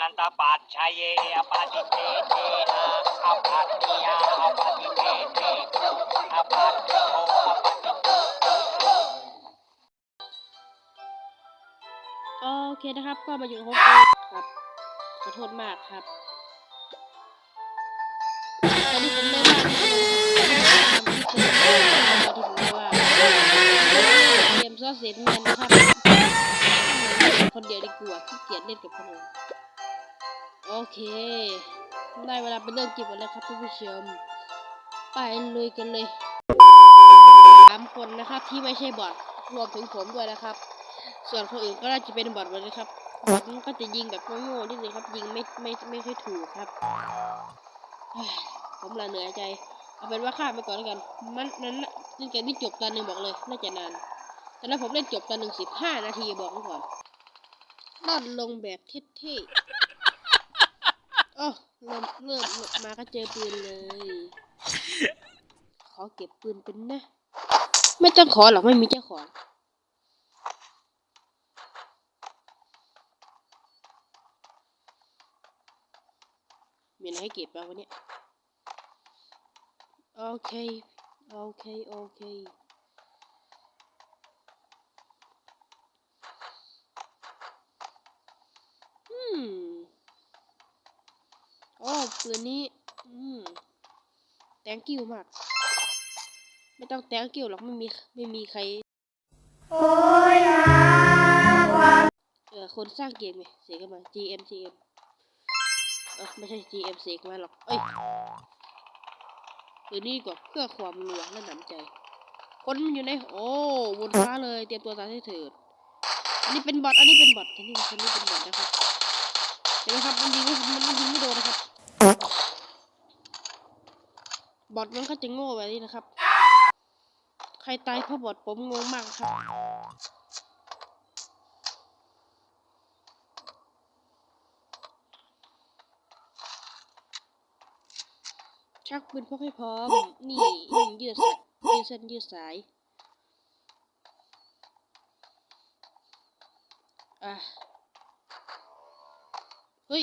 นันตปัจชัยเยอปาติเตเตนะอปัตติยาอปาติเตเตอปัตติโกอปาติโกโอเคนะครับ ก็มาอยู่กับผมครับ ขอโทษมากครับตอนนี้ผมได้บ้าที่ผมทำที่ว่าเกมซอสเซนแมนนะครับคนเดียวดีกว่าขี้เกียจเล่นกับคนอื่น โอเค ได้เวลาเป็นเรื่องจริงแล้วครับท่านผู้ชม ไปลุยกันเลยสามคนนะครับที่ไม่ใช่บอทรวมถึงผมด้วยนะครับ ส่วนคนอื่นก็น่าจะเป็นบอทหมดเลยครับบอทมันก็จะยิงแบบโง่ๆนิดนึงครับ ยิงไม่ไม่ไม่ค่อยถูกครับผมละเหนื่อยใจ เอาเป็นว่าข้ามไปก่อนแล้วกัน มันนั้นน่ะเล่นเกมที่จบตอนหนึ่งบอกเลย น่าจะนาน แต่แล้วผมเล่นจบตอนหนึ่งสิบห้านาทีบอกไว้ก่อนลอดลงแบบเท่ๆ โอ้เริ่มเริ่มมาก็เจอปืนเลย ขอเก็บปืนเป็นนะ ไม่ต้องขอหรอกไม่มีเจ้าของมีอะไรให้เก็บบ้างวะเนี่ยโอเค โอเค โอเค อืม โอ้ ปืนนี้ อืม thank you มาก ไม่ต้อง thank you หรอกไม่มีไม่มีใครเออคนสร้างเกมไงเสียกันมา GM GM เออไม่ใช่ GM เสกมาหรอก เอ้ยหรือนี่ดีกว่าเพื่อความรัวและหนำใจ คนมันอยู่ใน โอ้บนฟ้าเลย เตรียมตัวตายให้เถิดอันนี้เป็นบอทอันนี้เป็นบอทอันนี้คนนี้เป็นบอทนะครับเห็นไหมครับมันยิงไม่มันมันยิงไม่โดนนะครับ บอทมันก็จะโง่แบบนี้นะครับ ใครตายเพราะบอทผมงงมากครับชักปืนพกให้พร้อม นี่ยิงยืดสายยืดเส้นยืดสาย อะ เฮ้ย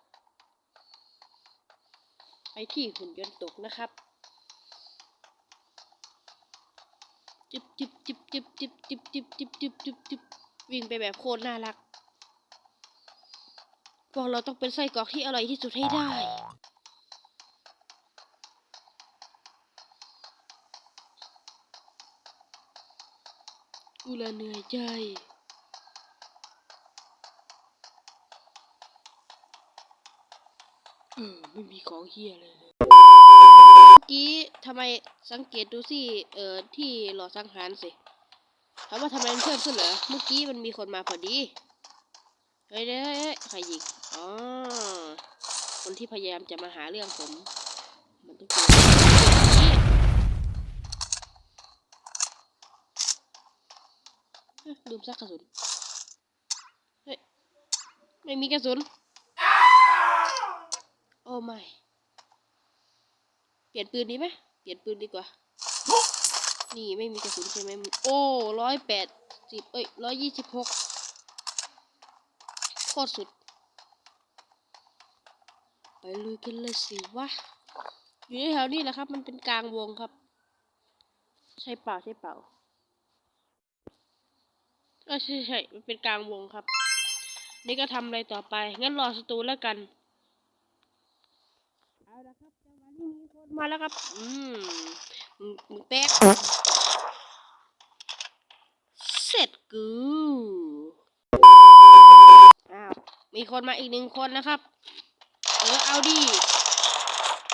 ไปที่หุ่นยนต์ตกนะครับจิบจิบจิบจิบจิบจิบจิบจิบจิบจิบจิบวิ่งไปแบบโคตรน่ารัก พวกเราต้องเป็นไส้กรอกที่อร่อยที่สุดให้ได้กูละเหนื่อยใจ ไม่มีของเฮียเลยเลยเมื่อกี้ทำไมสังเกตดูสิ เอ่อ ที่หลอดสังหารสิถามว่าทำไมมันเพิ่มขึ้นเหรอ เมื่อกี้มันมีคนมาพอดี เฮ้ยเฮ้ยเฮ้ยใครยิงอ๋อ คนที่พยายามจะมาหาเรื่องผม มันต้องเจอลืมซักกระสุน เฮ้ย ไม่มีกระสุน โอ้ไม่ เปลี่ยนปืนดีไหมเปลี่ยนปืนดีกว่า นี่ไม่มีกระสุนใช่ไหมโอ้ร้อยแปดสิบเอ้ยร้อยยี่สิบหกโคตรสุด ไปลุยกันเลยสิวะ อยู่ในแถวนี้แหละครับ มันเป็นกลางวงครับ ใช่เปล่าใช่เปล่าเออใช่ใช่มันเป็นกลางวงครับ นี่ก็ทำอะไรต่อไป งั้นรอสตูแล้วกัน เอาละครับจังหวะนี้มีคนมาแล้วครับ อืมมึงมึงแตกเสร็จกูอ้าวมีคนมาอีกหนึ่งคนนะครับ เออเอาดิ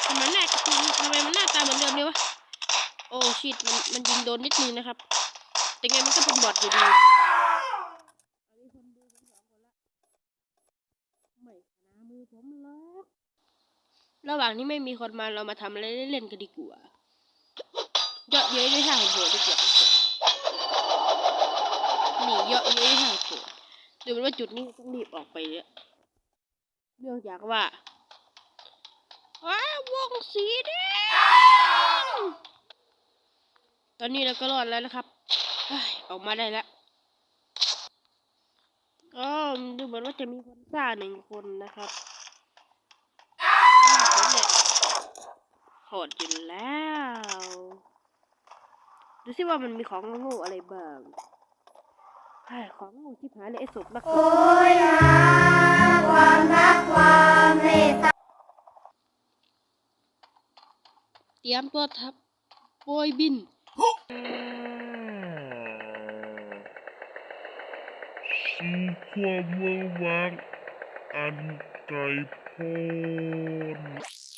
ทำไมหน้าทำไมมันหน้าตาเหมือนเดิมเลยวะ โอ้ชิตมันมันยิงโดนนิดนึงนะครับ แต่ไงมันก็เป็นบอทอยู่ดีอันนี้คนดูเป็นสองคนละไม่ขนามือผมหรอก ระหว่างที่ไม่มีคนมาเรามาทำอะไรเล่นๆกันดีกว่าเยาะเย้ยด้วยท่าโหดดีกว่านี่เยาะเย้ยท่าโหดดูเหมือนว่าจุดนี้ต้องรีบออกไปเลยเนื่องจากว่าว้าวงสีแดงตอนนี้เราก็รอดแล้วนะครับออกมาได้แล้วก็ดูเหมือนว่าจะมีคนซ่าหนึ่งคนนะครับผมเนี่ย โหดอยู่แล้ว ดูสิว่ามันมีของโง่ๆอะไรบ้างไอ้ของโง่ที่หายเลยไอ้ศพนักโอ้ยหาความรักความเมตตาเตรียมตัวทับโบยบินสู่ความเมืองวางอันไกลโพ้นอืม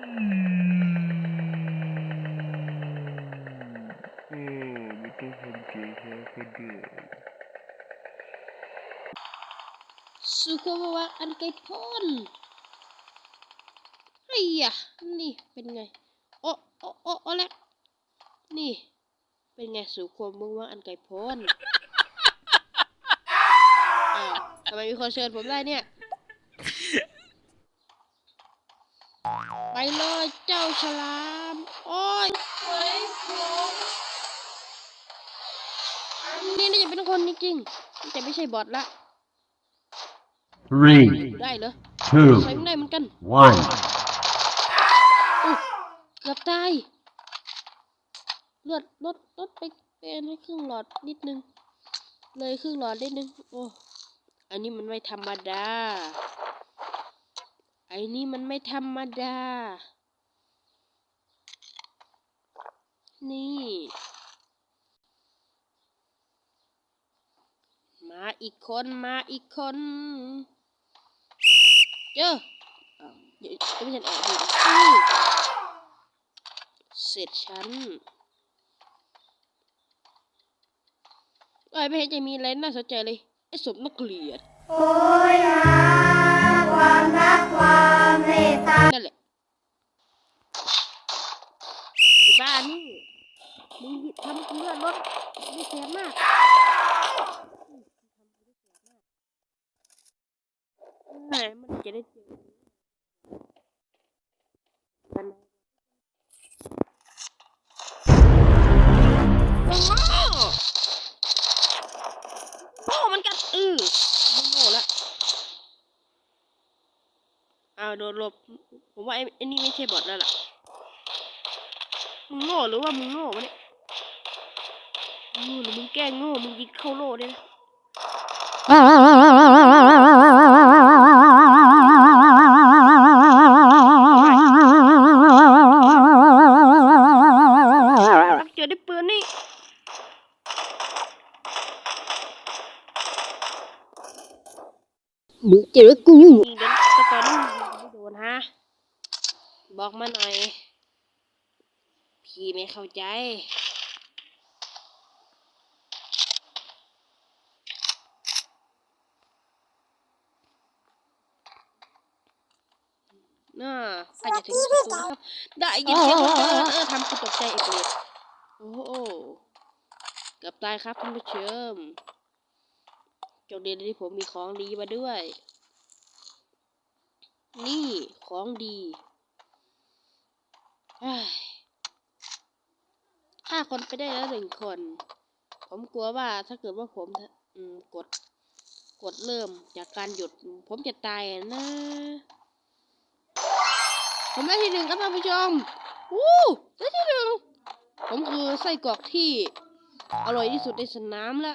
เออไม่ต้องทำเสียงแค่คนเดียวสุขภาวะอันไกลพ้นไอ้ยะนี่เป็นไง โอ้โอ้โอ้โอ้แล้วนี่ เป็นไงสู่ความมุ่งว่าอันไกลพ้นทำไมมีคนเชิญผมได้เนี่ย ไปเลยเจ้าฉลาม โอ้ยนี่น่าจะเป็นคนจริงๆแต่ไม่ใช่บอทละ Three, ได้เหรอ two, ใช้ไม่ได้เหมือนกัน one. อุ๊ยเกือบตายเลือดลดลดไปเป็นครึ่งหลอดนิดนึง เลยครึ่งหลอดนิดนึง โอ้ อันนี้มันไม่ธรรมดา ไอ้นี่มันไม่ธรรมดา นี่ มาอีกคนมาอีกคนเจออ้าเดี๋ยวไม่ใช่แอบดูอื้อเสร็จฉันเอ้ไม่เห็นจะมีอะไรน่าสนใจเลย ไอ้สมนักเกลียดโอ้ยหาความรักความเมตตา นั่นแหละไอ้บ้านี่มึงหยิบทำกูเลือดรถไม่แสบมากแหมมันจะได้เจอ กันนะโอ้มันกัดอือมันโง่ล้วอ้าวโดนหลบ ผมว่าไอ้ไอ้นี่ไม่ใช่บอทแล้วล่ะ มึงโง่หรือว่ามึงโง่วะเนี่ยโง่หรือมึงแกล้งโง่ มึงยิงเข้าโล่ได้นะ มึงเจอกูยู่ยิงเดินสตอรี่ไม่โดนฮะ บอกมาหน่อย พี่ไม่เข้าใจน่าอาจจะถึงประตูนะครับได้ยินเสียงเดินเออทำกูตกใจอีกเลยโอ้โหเกือบตายครับท่านผู้ชม จกเดียนที่ผมมีของดีมาด้วย นี่ของดีเอ้ยฆ่าคนไปได้แล้วหนึ่งคน ผมกลัวว่าถ้าเกิดว่าผมกด กดเริ่มจากการหยุด ผมจะตายนะ ผมได้ที่หนึ่งครับท่านผู้ชมวู้ได้ที่หนึ่งผมคือไส้กรอกที่อร่อยที่สุดในสนามและ